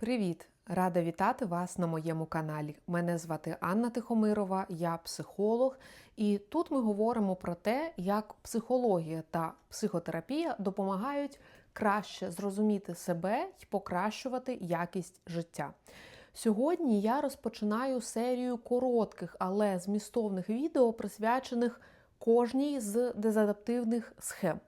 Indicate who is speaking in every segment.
Speaker 1: Привіт! Рада вітати вас на моєму каналі. Мене звати Анна Тихомирова, я психолог, і тут ми говоримо про те, як психологія та психотерапія допомагають краще зрозуміти себе і покращувати якість життя. Сьогодні я розпочинаю серію коротких, але змістовних відео, присвячених кожній з дезадаптивних схем.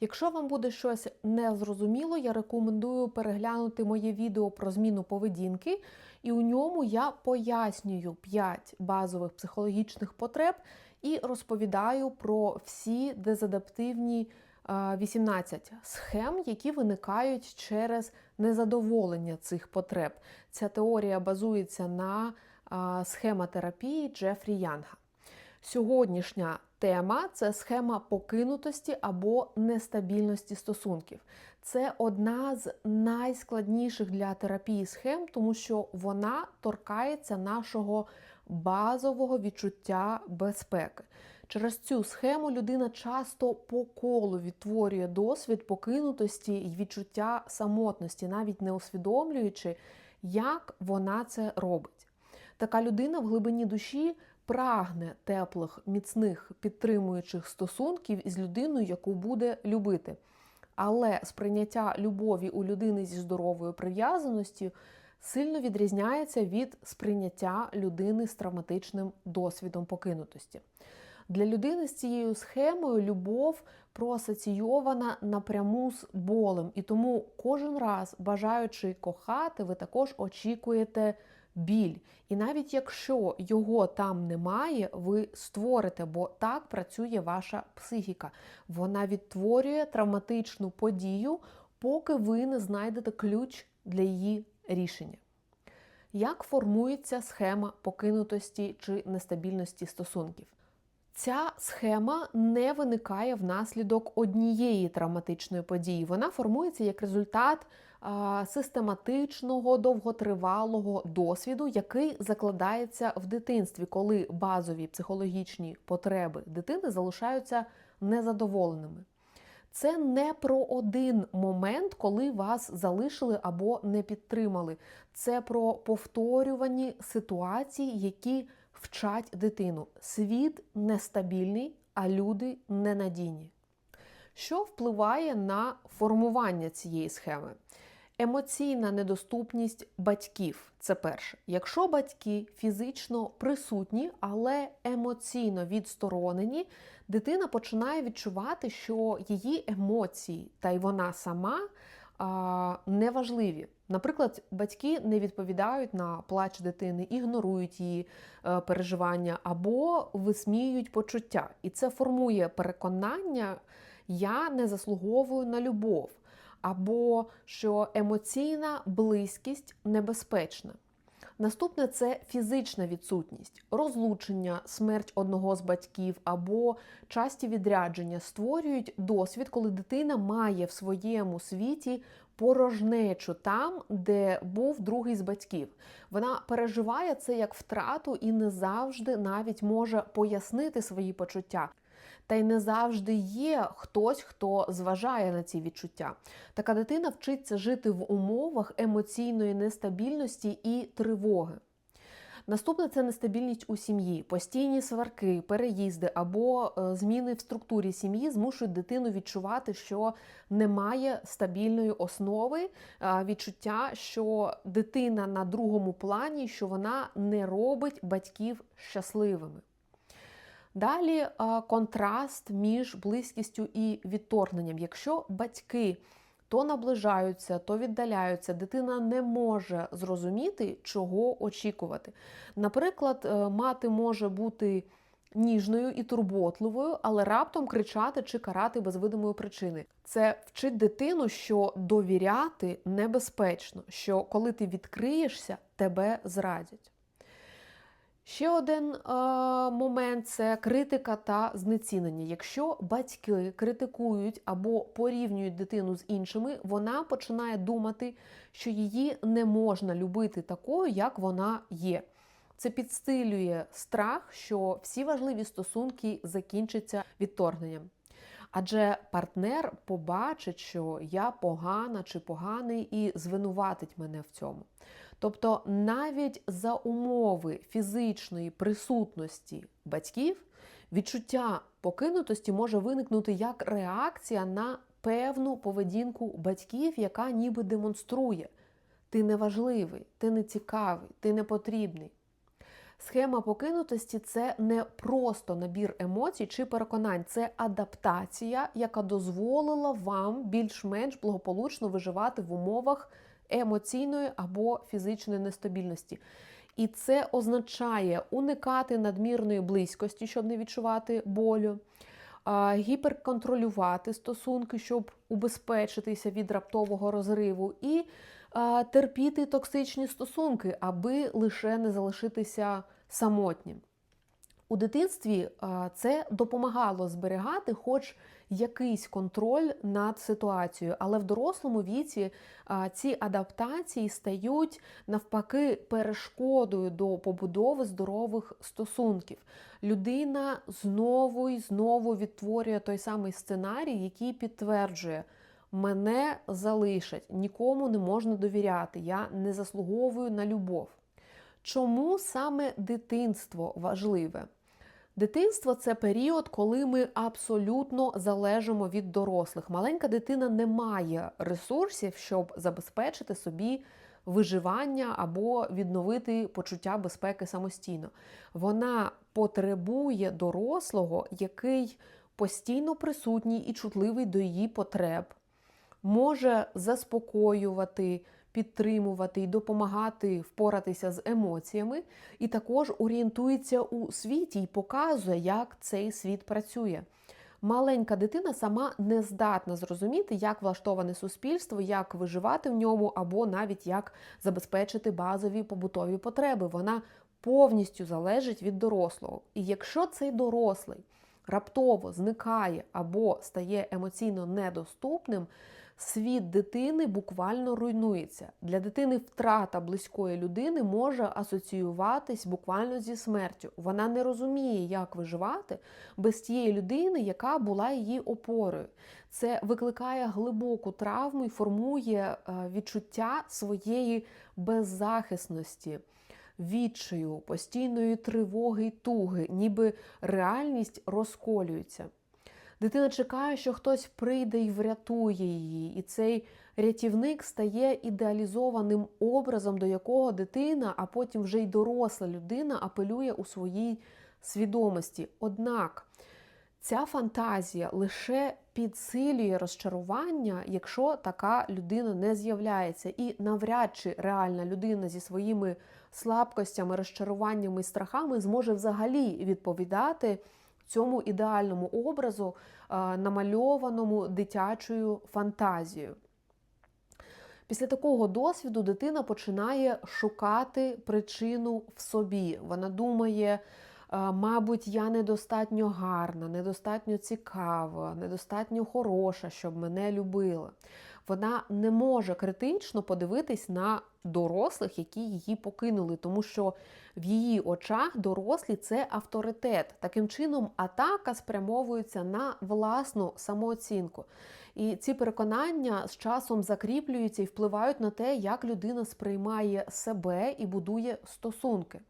Speaker 1: Якщо вам буде щось незрозуміло, я рекомендую переглянути моє відео про зміну поведінки, і у ньому я пояснюю 5 базових психологічних потреб і розповідаю про всі дезадаптивні 18 схем, які виникають через незадоволення цих потреб. Ця теорія базується на схемотерапії Джефрі Янга. Сьогоднішня тема це схема покинутості або нестабільності стосунків. Це одна з найскладніших для терапії схем, тому що вона торкається нашого базового відчуття безпеки. Через цю схему людина часто по колу відтворює досвід покинутості і відчуття самотності, навіть не усвідомлюючи, як вона це робить. Така людина в глибині душі прагне теплих, міцних, підтримуючих стосунків із людиною, яку буде любити. Але сприйняття любові у людини зі здоровою прив'язаністю сильно відрізняється від сприйняття людини з травматичним досвідом покинутості. Для людини з цією схемою любов проасоційована напряму з болем, і тому кожен раз, бажаючи кохати, ви також очікуєте біль. І навіть якщо його там немає, ви створите, бо так працює ваша психіка. Вона відтворює травматичну подію, поки ви не знайдете ключ для її рішення. Як формується схема покинутості чи нестабільності стосунків? Ця схема не виникає внаслідок однієї травматичної події. Вона формується як результат систематичного довготривалого досвіду, який закладається в дитинстві, коли базові психологічні потреби дитини залишаються незадоволеними. Це не про один момент, коли вас залишили або не підтримали. Це про повторювані ситуації, які вчать дитину. Світ нестабільний, а люди ненадійні. Що впливає на формування цієї схеми? Емоційна недоступність батьків це перше. Якщо батьки фізично присутні, але емоційно відсторонені, дитина починає відчувати, що її емоції та й вона сама а, неважливі. Наприклад, батьки не відповідають на плач дитини, ігнорують її е, переживання або висміюють почуття. І це формує переконання, я не заслуговую на любов або що емоційна близькість небезпечна. Наступне це фізична відсутність, розлучення, смерть одного з батьків або часті відрядження створюють досвід, коли дитина має в своєму світі порожнечу там, де був другий з батьків. Вона переживає це як втрату і не завжди навіть може пояснити свої почуття. Та й не завжди є хтось, хто зважає на ці відчуття. Така дитина вчиться жити в умовах емоційної нестабільності і тривоги. Наступне це нестабільність у сім'ї, постійні сварки, переїзди або е, зміни в структурі сім'ї змушують дитину відчувати, що немає стабільної основи, відчуття, що дитина на другому плані, що вона не робить батьків щасливими. Далі контраст між близькістю і відторгненням. Якщо батьки то наближаються, то віддаляються, дитина не може зрозуміти, чого очікувати. Наприклад, е, мати може бути ніжною і турботливою, але раптом кричати чи карати без видимої причини. Це вчить дитину, що довіряти небезпечно, що коли ти відкриєшся, тебе зрадять. Ще один е, момент це критика та знецінення. Якщо батьки критикують або порівнюють дитину з іншими, вона починає думати, що її не можна любити такою, як вона є. Це підстилює страх, що всі важливі стосунки закінчаться відторгненням. Адже партнер побачить, що я погана чи поганий, і звинуватить мене в цьому. Тобто, навіть за умови фізичної присутності батьків відчуття покинутості може виникнути як реакція на певну поведінку батьків, яка ніби демонструє: ти неважливий, ти не цікавий, ти не потрібний. Схема покинутості це не просто набір емоцій чи переконань, це адаптація, яка дозволила вам більш-менш благополучно виживати в умовах емоційної або фізичної нестабільності. І це означає уникати надмірної близькості, щоб не відчувати болю, гіперконтролювати стосунки, щоб убезпечитися від раптового розриву, і терпіти токсичні стосунки, аби лише не залишитися самотнім. У дитинстві це допомагало зберігати хоч якийсь контроль над ситуацією, але в дорослому віці ці адаптації стають навпаки перешкодою до побудови здорових стосунків. Людина знову і знову відтворює той самий сценарій, який підтверджує. Мене залишать, нікому не можна довіряти, я не заслуговую на любов. Чому саме дитинство важливе? Дитинство це період, коли ми абсолютно залежимо від дорослих. Маленька дитина не має ресурсів, щоб забезпечити собі виживання або відновити почуття безпеки самостійно. Вона потребує дорослого, який постійно присутній і чутливий до її потреб, може заспокоювати підтримувати і допомагати впоратися з емоціями, і також орієнтується у світі і показує, як цей світ працює. Маленька дитина сама не здатна зрозуміти, як влаштоване суспільство, як виживати в ньому, або навіть як забезпечити базові побутові потреби. Вона повністю залежить від дорослого. І якщо цей дорослий раптово зникає або стає емоційно недоступним, світ дитини буквально руйнується. Для дитини втрата близької людини може асоціюватись буквально зі смертю. Вона не розуміє, як виживати без тієї людини, яка була її опорою. Це викликає глибоку травму і формує е, відчуття своєї беззахисності. Відчаю, постійної тривоги й туги, ніби реальність розколюється. Дитина чекає, що хтось прийде і врятує її, і цей рятівник стає ідеалізованим образом, до якого дитина, а потім вже й доросла людина апелює у своїй свідомості. Однак ця фантазія лише підсилює розчарування, якщо така людина не з'являється. І навряд чи реальна людина зі своїми слабкостями, розчаруваннями і страхами зможе взагалі відповідати цьому ідеальному образу, намальованому дитячою фантазією. Після такого досвіду дитина починає шукати причину в собі. Вона думає, мабуть, я недостатньо гарна, недостатньо цікава, недостатньо хороша, щоб мене любили вона не може критично подивитись на дорослих, які її покинули, тому що в її очах дорослі це авторитет. Таким чином, атака спрямовується на власну самооцінку. І ці переконання з часом закріплюються і впливають на те, як людина сприймає себе і будує стосунки.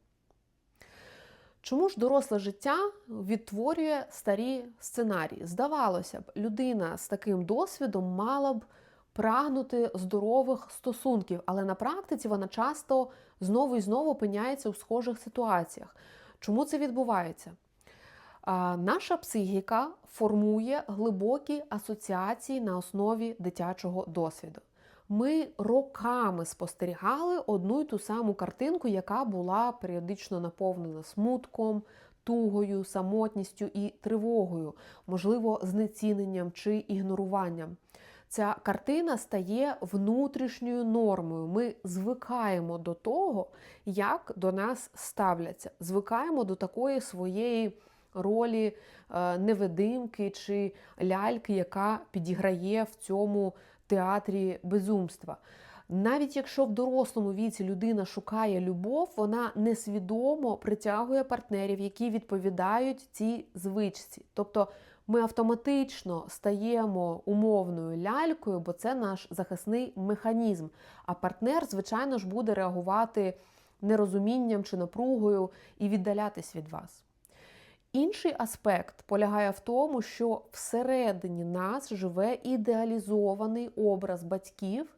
Speaker 1: Чому ж доросле життя відтворює старі сценарії? Здавалося б, людина з таким досвідом мала б прагнути здорових стосунків, але на практиці вона часто знову і знову опиняється у схожих ситуаціях. Чому це відбувається? Наша психіка формує глибокі асоціації на основі дитячого досвіду. Ми роками спостерігали одну й ту саму картинку, яка була періодично наповнена смутком, тугою, самотністю і тривогою, можливо, знеціненням чи ігноруванням ця картина стає внутрішньою нормою. Ми звикаємо до того, як до нас ставляться, звикаємо до такої своєї ролі е, невидимки чи ляльки, яка підіграє в цьому театрі безумства. Навіть якщо в дорослому віці людина шукає любов, вона несвідомо притягує партнерів, які відповідають цій звичці. Тобто ми автоматично стаємо умовною лялькою, бо це наш захисний механізм. А партнер, звичайно ж, буде реагувати нерозумінням чи напругою і віддалятись від вас. Інший аспект полягає в тому, що всередині нас живе ідеалізований образ батьків,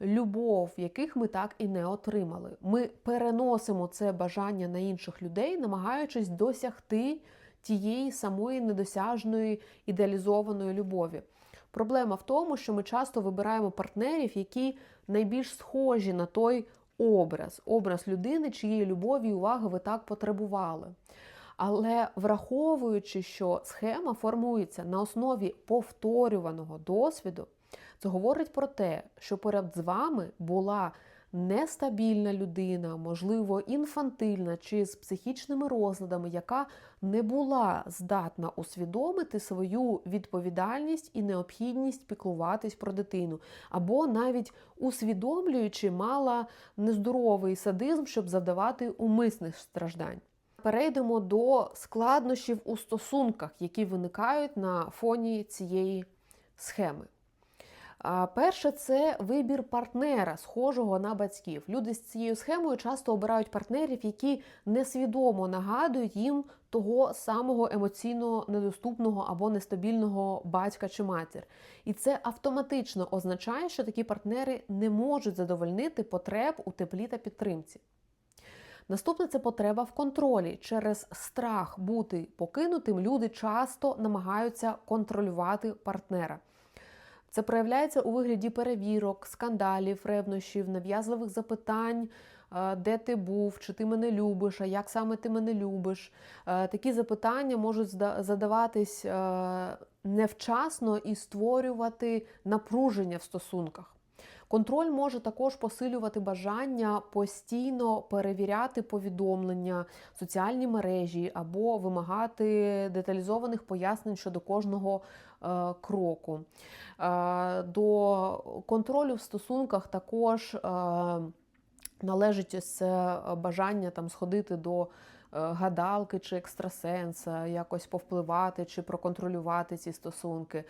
Speaker 1: любов, яких ми так і не отримали. Ми переносимо це бажання на інших людей, намагаючись досягти тієї самої недосяжної ідеалізованої любові. Проблема в тому, що ми часто вибираємо партнерів, які найбільш схожі на той образ, образ людини, чиєї любові і уваги ви так потребували. Але враховуючи, що схема формується на основі повторюваного досвіду, це говорить про те, що поряд з вами була нестабільна людина, можливо, інфантильна чи з психічними розладами, яка не була здатна усвідомити свою відповідальність і необхідність піклуватись про дитину, або навіть усвідомлюючи, мала нездоровий садизм, щоб завдавати умисних страждань. Перейдемо до складнощів у стосунках, які виникають на фоні цієї схеми. Перше, це вибір партнера, схожого на батьків. Люди з цією схемою часто обирають партнерів, які несвідомо нагадують їм того самого емоційно недоступного або нестабільного батька чи матір. І це автоматично означає, що такі партнери не можуть задовольнити потреб у теплі та підтримці. Наступне це потреба в контролі. Через страх бути покинутим люди часто намагаються контролювати партнера. Це проявляється у вигляді перевірок, скандалів, ревнощів, нав'язливих запитань, де ти був, чи ти мене любиш, а як саме ти мене любиш. Такі запитання можуть задаватись невчасно і створювати напруження в стосунках. Контроль може також посилювати бажання постійно перевіряти повідомлення, соціальні мережі або вимагати деталізованих пояснень щодо кожного е, кроку. Е, до контролю в стосунках також е, належить ось бажання там сходити до. Е, гадалки чи екстрасенса, якось повпливати чи проконтролювати ці стосунки.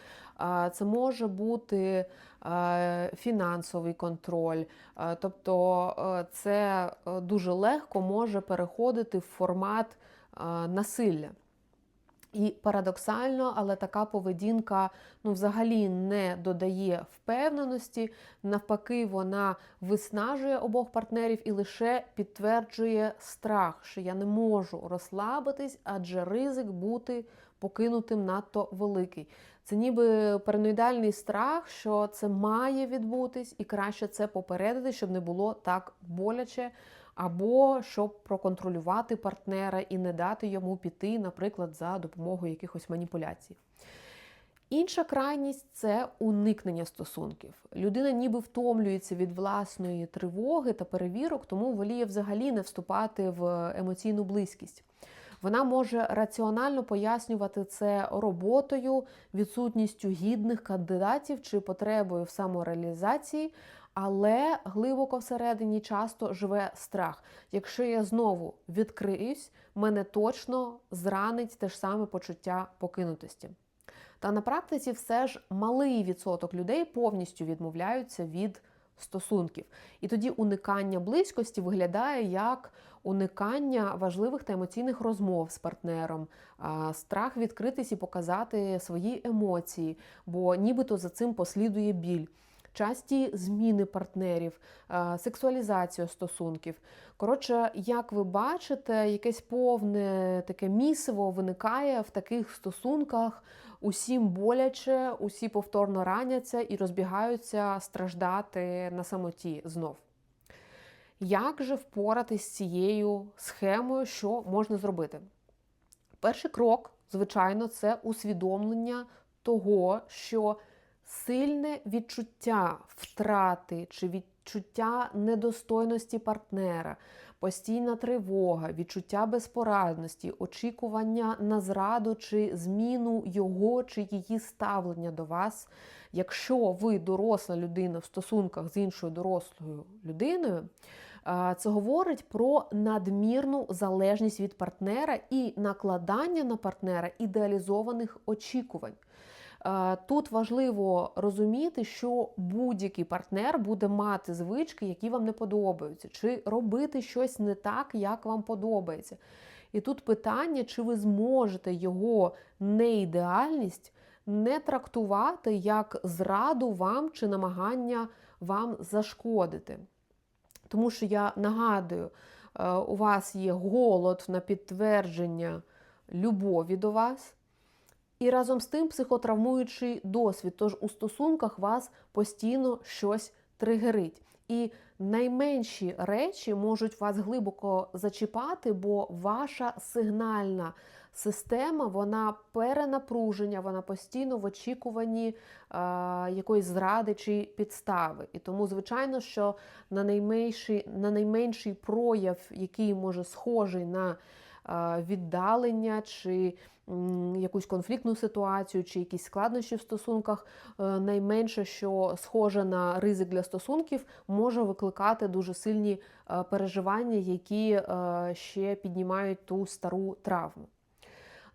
Speaker 1: Це може бути е, фінансовий контроль, е, тобто це дуже легко може переходити в формат насилля. І парадоксально, але така поведінка ну, взагалі не додає впевненості, навпаки, вона виснажує обох партнерів і лише підтверджує страх, що я не можу розслабитись, адже ризик бути покинутим надто великий. Це ніби параноїдальний страх, що це має відбутись, і краще це попередити, щоб не було так боляче або щоб проконтролювати партнера і не дати йому піти, наприклад, за допомогою якихось маніпуляцій. Інша крайність це уникнення стосунків. Людина ніби втомлюється від власної тривоги та перевірок, тому воліє взагалі не вступати в емоційну близькість. Вона може раціонально пояснювати це роботою, відсутністю гідних кандидатів чи потребою в самореалізації, але глибоко всередині часто живе страх. Якщо я знову відкриюсь, мене точно зранить те ж саме почуття покинутості. Та на практиці все ж малий відсоток людей повністю відмовляються від стосунків. І тоді уникання близькості виглядає як уникання важливих та емоційних розмов з партнером, страх відкритись і показати свої емоції, бо нібито за цим послідує біль часті зміни партнерів, сексуалізацію стосунків. Коротше, як ви бачите, якесь повне таке місиво виникає в таких стосунках. Усім боляче, усі повторно раняться і розбігаються страждати на самоті знов. Як же впоратись з цією схемою, що можна зробити? Перший крок, звичайно, це усвідомлення того, що сильне відчуття втрати чи відчуття недостойності партнера, постійна тривога, відчуття безпорадності, очікування на зраду чи зміну його чи її ставлення до вас. Якщо ви доросла людина в стосунках з іншою дорослою людиною, Це говорить про надмірну залежність від партнера і накладання на партнера ідеалізованих очікувань. Е, Тут важливо розуміти, що будь-який партнер буде мати звички, які вам не подобаються, чи робити щось не так, як вам подобається. І тут питання, чи ви зможете його неідеальність не трактувати як зраду вам чи намагання вам зашкодити. Тому що я нагадую, е, у вас є голод на підтвердження любові до вас. І разом з тим психотравмуючий досвід. Тож у стосунках вас постійно щось тригерить. І найменші речі можуть вас глибоко зачіпати, бо ваша сигнальна система вона перенапруження, вона постійно в очікуванні е, якоїсь зради чи підстави. І тому, звичайно, що на найменший, на найменший прояв, який може схожий на віддалення чи якусь конфліктну ситуацію чи якісь складнощі в стосунках, е, найменше, що схоже на ризик для стосунків, може викликати дуже сильні е, переживання, які е, ще піднімають ту стару травму.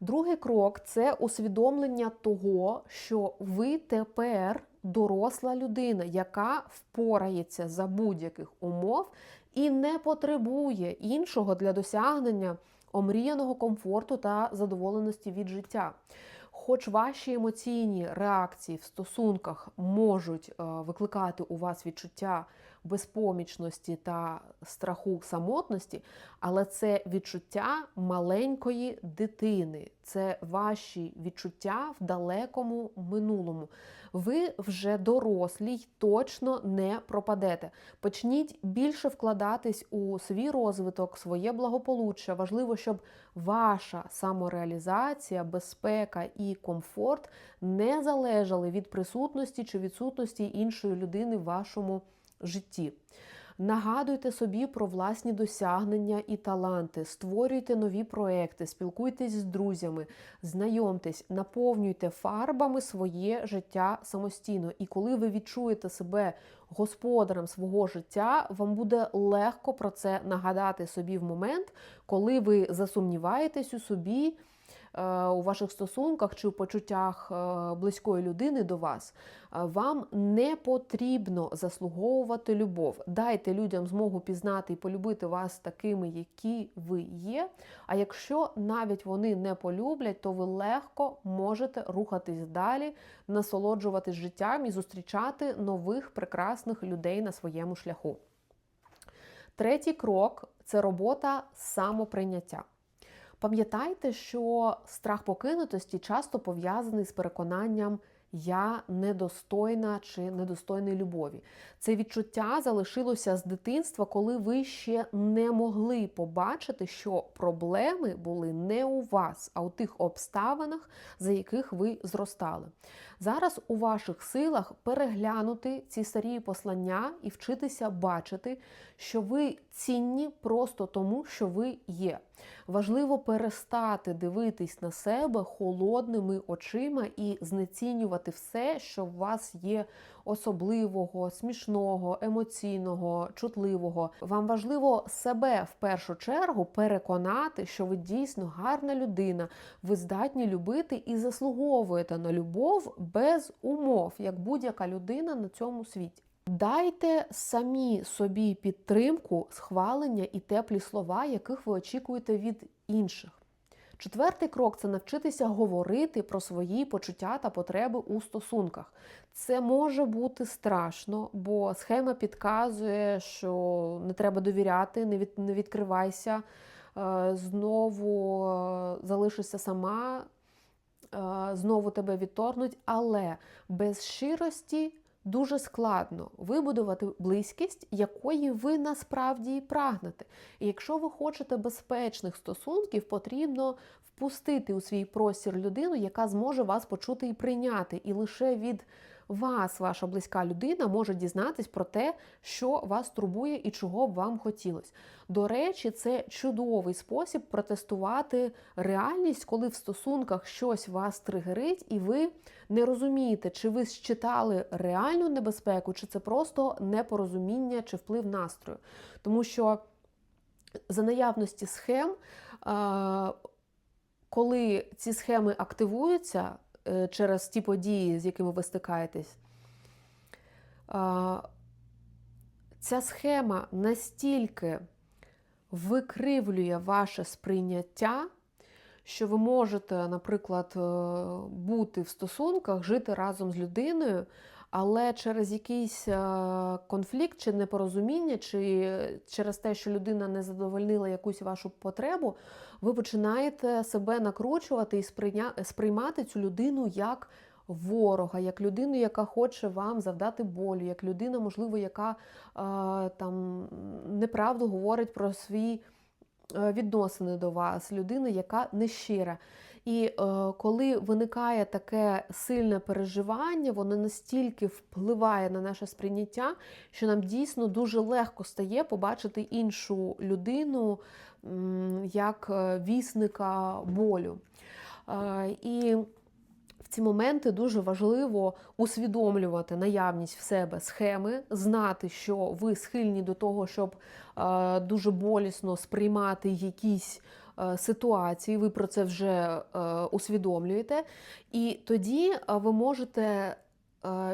Speaker 1: Другий крок це усвідомлення того, що ви тепер доросла людина, яка впорається за будь-яких умов і не потребує іншого для досягнення омріяного комфорту та задоволеності від життя. Хоч ваші емоційні реакції в стосунках можуть викликати у вас відчуття безпомічності та страху самотності, але це відчуття маленької дитини, це ваші відчуття в далекому минулому. Ви вже дорослі й точно не пропадете. Почніть більше вкладатись у свій розвиток, своє благополуччя. Важливо, щоб ваша самореалізація, безпека і комфорт не залежали від присутності чи відсутності іншої людини в вашому житті. Нагадуйте собі про власні досягнення і таланти, створюйте нові проекти, спілкуйтесь з друзями, знайомтесь, наповнюйте фарбами своє життя самостійно. І коли ви відчуєте себе господарем свого життя, вам буде легко про це нагадати собі в момент, коли ви засумніваєтесь у собі. Е, у ваших стосунках чи у почуттях е, близької людини до вас, е, вам не потрібно заслуговувати любов. Дайте людям змогу пізнати і полюбити вас такими, які ви є. А якщо навіть вони не полюблять, то ви легко можете рухатись далі, насолоджуватись життям і зустрічати нових прекрасних людей на своєму шляху. Третій крок це робота самоприйняття. Пам'ятайте, що страх покинутості часто пов'язаний з переконанням я недостойна чи недостойний любові. Це відчуття залишилося з дитинства, коли ви ще не могли побачити, що проблеми були не у вас, а у тих обставинах, за яких ви зростали. Зараз у ваших силах переглянути ці старі послання і вчитися бачити, що ви цінні просто тому, що ви є. Важливо перестати дивитись на себе холодними очима і знецінювати все, що в вас є особливого, смішного, емоційного, чутливого. Вам важливо себе в першу чергу переконати, що ви дійсно гарна людина, ви здатні любити і заслуговуєте на любов без умов, як будь-яка людина на цьому світі. Дайте самі собі підтримку, схвалення і теплі слова, яких ви очікуєте від інших. Четвертий крок це навчитися говорити про свої почуття та потреби у стосунках. Це може бути страшно, бо схема підказує, що не треба довіряти, не, від, не відкривайся, е, знову е, залишишся сама, е, знову тебе відторгнуть, але без щирості. Дуже складно вибудувати близькість, якої ви насправді і прагнете. І якщо ви хочете безпечних стосунків, потрібно впустити у свій простір людину, яка зможе вас почути і прийняти. І лише від вас, ваша близька людина, може дізнатись про те, що вас турбує і чого б вам хотілося. До речі, це чудовий спосіб протестувати реальність, коли в стосунках щось вас тригерить, і ви не розумієте, чи ви считали реальну небезпеку, чи це просто непорозуміння чи вплив настрою. Тому що за наявності схем, коли ці схеми активуються е, через ті події, з якими ви стикаєтесь, ця схема настільки викривлює ваше сприйняття, що ви можете, наприклад, е, бути в стосунках, жити разом з людиною, але через якийсь е, конфлікт чи непорозуміння, чи через те, що людина не задовольнила якусь вашу потребу, ви починаєте себе накручувати і сприймати цю людину як ворога, як людину, яка хоче вам завдати болю, як людина, можливо, яка е, там неправду говорить про свій е, відносини до вас, людина, яка нещира. І е, коли виникає таке сильне переживання, воно настільки впливає на наше сприйняття, що нам дійсно дуже легко стає побачити іншу людину як е, вісника болю. Е, і в ці моменти дуже важливо усвідомлювати наявність в себе схеми, знати, що ви схильні до того, щоб е, дуже болісно сприймати якісь ситуації, ви про це вже е, усвідомлюєте, і тоді е, ви можете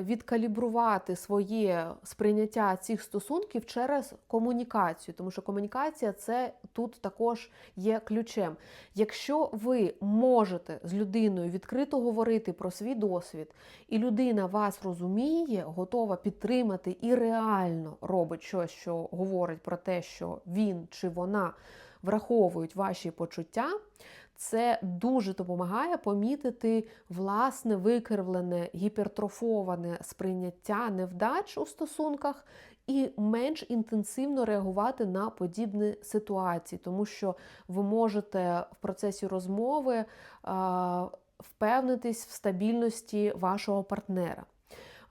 Speaker 1: відкалібрувати своє сприйняття цих стосунків через комунікацію, тому що комунікація це тут також є ключем. Якщо ви можете з людиною відкрито говорити про свій досвід, і людина вас розуміє, готова підтримати і реально робить щось, що говорить про те, що він чи вона враховують ваші почуття, це дуже допомагає помітити власне викривлене, гіпертрофоване сприйняття невдач у стосунках. І менш інтенсивно реагувати на подібні ситуації, тому що ви можете в процесі розмови впевнитись в стабільності вашого партнера.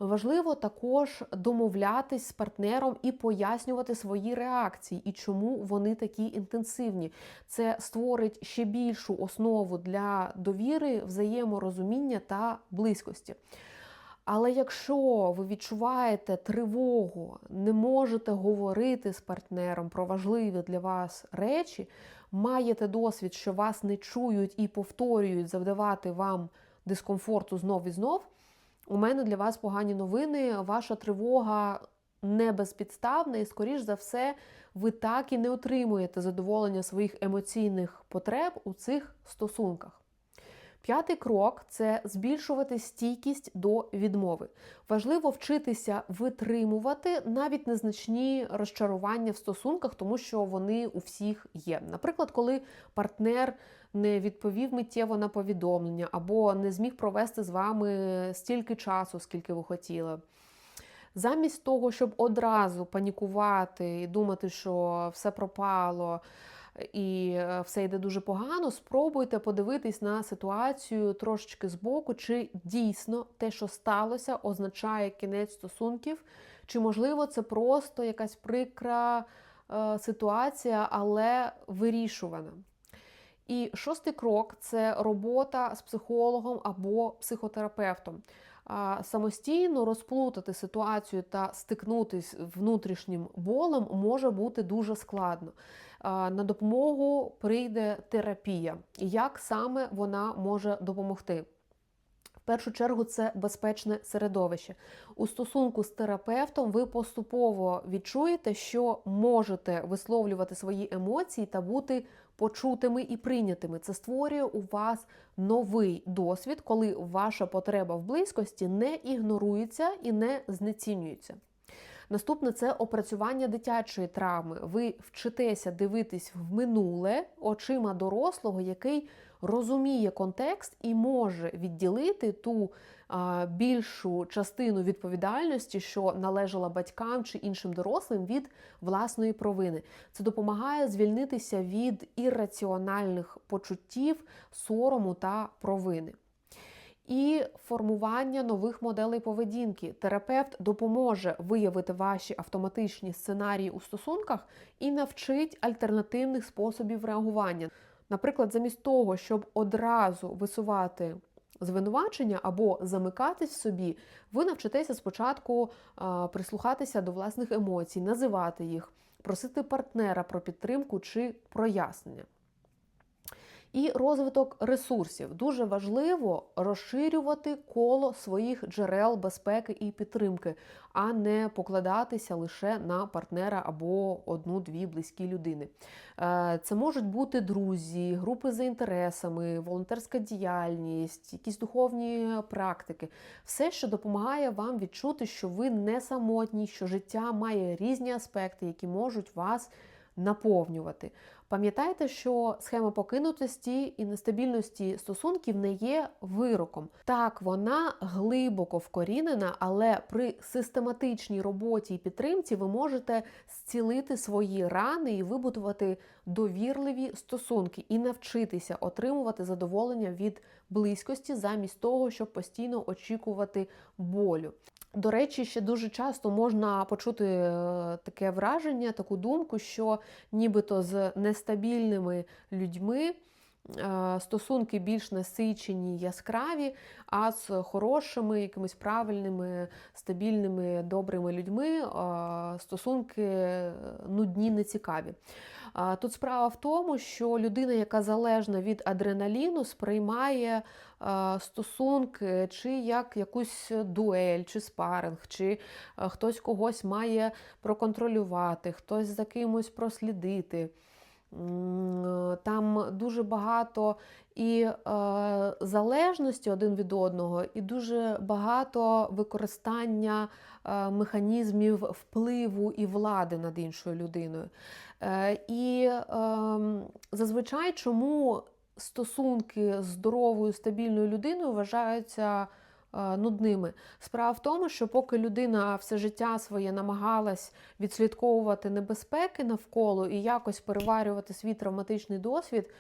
Speaker 1: Важливо також домовлятись з партнером і пояснювати свої реакції і чому вони такі інтенсивні. Це створить ще більшу основу для довіри, взаєморозуміння та близькості. Але якщо ви відчуваєте тривогу, не можете говорити з партнером про важливі для вас речі, маєте досвід, що вас не чують і повторюють завдавати вам дискомфорту знов і знов. У мене для вас погані новини. Ваша тривога не безпідставна, і, скоріш за все, ви так і не отримуєте задоволення своїх емоційних потреб у цих стосунках. П'ятий крок це збільшувати стійкість до відмови. Важливо вчитися витримувати навіть незначні розчарування в стосунках, тому що вони у всіх є. Наприклад, коли партнер не відповів миттєво на повідомлення, або не зміг провести з вами стільки часу, скільки ви хотіли. Замість того, щоб одразу панікувати і думати, що все пропало і е, все йде дуже погано, спробуйте подивитись на ситуацію трошечки збоку, чи дійсно те, що сталося, означає кінець стосунків, чи, можливо, це просто якась прикра е, ситуація, але вирішувана. І шостий крок це робота з психологом або психотерапевтом. Самостійно розплутати ситуацію та стикнутись внутрішнім болем може бути дуже складно. На допомогу прийде терапія. Як саме вона може допомогти? В першу чергу це безпечне середовище. У стосунку з терапевтом ви поступово відчуєте, що можете висловлювати свої емоції та бути почутими і прийнятими. Це створює у вас новий досвід, коли ваша потреба в близькості не ігнорується і не знецінюється. Наступне це опрацювання дитячої травми. Ви вчитеся дивитись в минуле очима дорослого, який розуміє контекст і може відділити ту більшу частину відповідальності, що належала батькам чи іншим дорослим від власної провини. Це допомагає звільнитися від ірраціональних почуттів, сорому та провини. і формування нових моделей поведінки. Терапевт допоможе виявити ваші автоматичні сценарії у стосунках і навчить альтернативних способів реагування. Наприклад, замість того, щоб одразу висувати звинувачення або замикатись в собі, ви навчитеся спочатку прислухатися до власних емоцій, називати їх, просити партнера про підтримку чи прояснення. І розвиток ресурсів дуже важливо розширювати коло своїх джерел безпеки і підтримки, а не покладатися лише на партнера або одну-дві близькі людини. Е, це можуть бути друзі, групи за інтересами, волонтерська діяльність, якісь духовні практики, все, що допомагає вам відчути, що ви не самотні, що життя має різні аспекти, які можуть вас наповнювати. Пам'ятайте, що схема покинутості і нестабільності стосунків не є вироком. Так, вона глибоко вкорінена, але при систематичній роботі і підтримці ви можете зцілити свої рани і вибудувати довірливі стосунки і навчитися отримувати задоволення від близькості замість того, щоб постійно очікувати болю. До речі, ще дуже часто можна почути е, таке враження, таку думку, що нібито з нестабільними людьми стосунки більш насичені, яскраві, а з хорошими, якимись правильними, стабільними, добрими людьми е, стосунки нудні, нецікаві. Тут справа в тому, що людина, яка залежна від адреналіну, сприймає стосунки чи як якусь дуель, чи спаринг, чи хтось когось має проконтролювати, хтось за кимось прослідити. Там дуже багато і е, залежності один від одного, і дуже багато використання е, механізмів впливу і влади над іншою людиною. Е, і е, зазвичай чому стосунки з здоровою стабільною людиною вважаються е, нудними. Справа в тому, що поки людина все життя своє намагалась відслідковувати небезпеки навколо і якось переварювати свій травматичний досвід,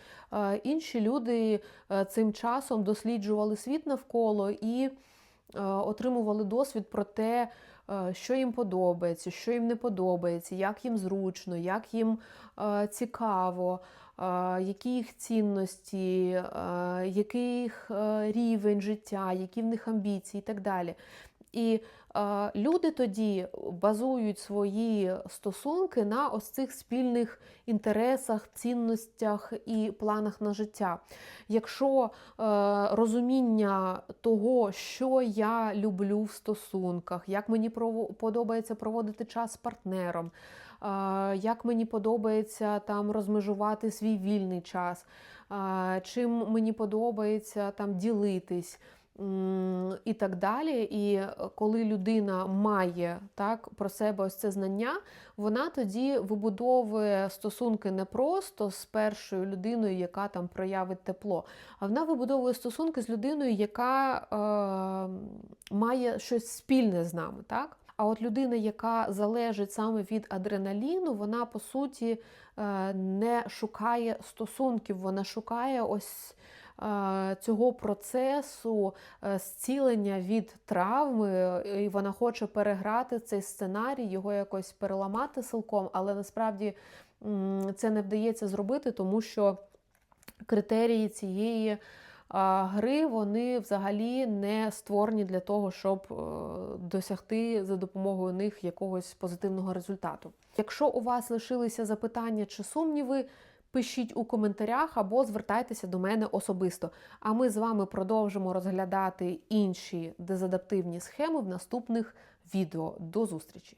Speaker 1: інші люди е, цим часом досліджували світ навколо і отримували досвід про те, що їм подобається, що їм не подобається, як їм зручно, як їм цікаво які їх цінності, який їх рівень життя, які в них амбіції і так далі. І е, люди тоді базують свої стосунки на ось цих спільних інтересах, цінностях і планах на життя. Якщо е, розуміння того, що я люблю в стосунках, як мені подобається проводити час з партнером, як мені подобається там розмежувати свій вільний час, чим мені подобається там ділитись. І так далі. І коли людина має так про себе ось це знання, вона тоді вибудовує стосунки не просто з першою людиною, яка там проявить тепло, а вона вибудовує стосунки з людиною, яка е, має щось спільне з нами. так? А от людина, яка залежить саме від адреналіну, вона по суті е, не шукає стосунків, вона шукає ось е, цього процесу е, зцілення від травми, і вона хоче переграти цей сценарій, його якось переламати силком, але насправді це не вдається зробити, тому що критерії цієї гри вони взагалі не створені для того, щоб е, досягти за допомогою них якогось позитивного результату. Якщо у вас лишилися запитання чи сумніви, пишіть у коментарях або звертайтеся до мене особисто. А ми з вами продовжимо розглядати інші дезадаптивні схеми в наступних відео. До зустрічі!